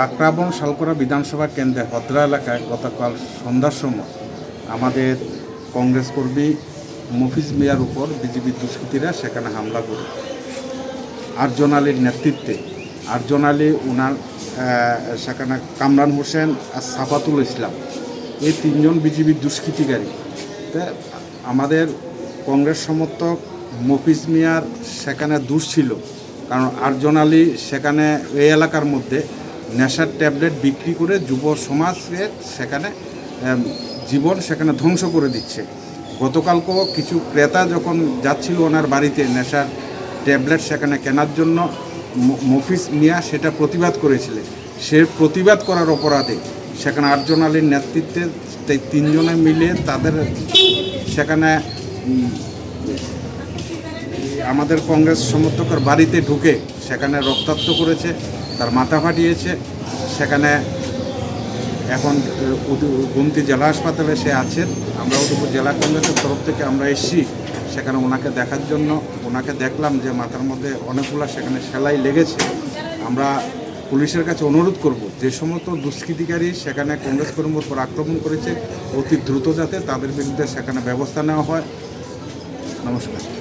কাকরাবন শালকরা বিধানসভা কেন্দ্রে হদ্রা এলাকায় গতকাল সন্ধ্যার সময় আমাদের কংগ্রেস কর্মী মফিজ মিয়ার উপর বিজেপি দুষ্কৃতীরা সেখানে হামলা করে। আরজন আলীর নেতৃত্বে, আরজন আলী উনার সেখানে কামরান হোসেন আর সাফাতুল ইসলাম, এই তিনজন বিজেপি দুষ্কৃতিকারী। আমাদের কংগ্রেস সমর্থক মফিজ মিয়ার সেখানে দোষ ছিল, কারণ আরজন আলী সেখানে এই এলাকার মধ্যে নেশার ট্যাবলেট বিক্রি করে যুব সমাজকে সেখানে জীবন সেখানে ধ্বংস করে দিচ্ছে। গতকালকেও কিছু ক্রেতা যখন যাচ্ছিল ওনার বাড়িতে নেশার ট্যাবলেট সেখানে কেনার জন্য, ম- মফিজ মিয়া সেটা প্রতিবাদ করেছিলেন। সে প্রতিবাদ করার অপরাধে সেখানে আটজন আলীর নেতৃত্বে তিনজনে মিলে তাদের সেখানে আমাদের কংগ্রেস সমর্থকের বাড়িতে ঢুকে সেখানে রক্তাক্ত করেছে। তার মাথা ফাটিয়েছে। সেখানে এখন গুমতি জেলা হাসপাতালে সে আছেন আমরা উদয়পুর জেলা কংগ্রেসের তরফ থেকে আমরা এসেছি। সেখানে ওনাকে দেখার জন্য। ওনাকে দেখলাম যে মাথার মধ্যে অনেকগুলো সেখানে সেলাই লেগেছে। আমরা পুলিশের কাছে অনুরোধ করব, যে সমস্ত দুষ্কৃতিকারী সেখানে কংগ্রেস কর্মীর উপর আক্রমণ করেছে, অতি দ্রুত যাতে তাদের বিরুদ্ধে সেখানে ব্যবস্থা নেওয়া হয়। নমস্কার।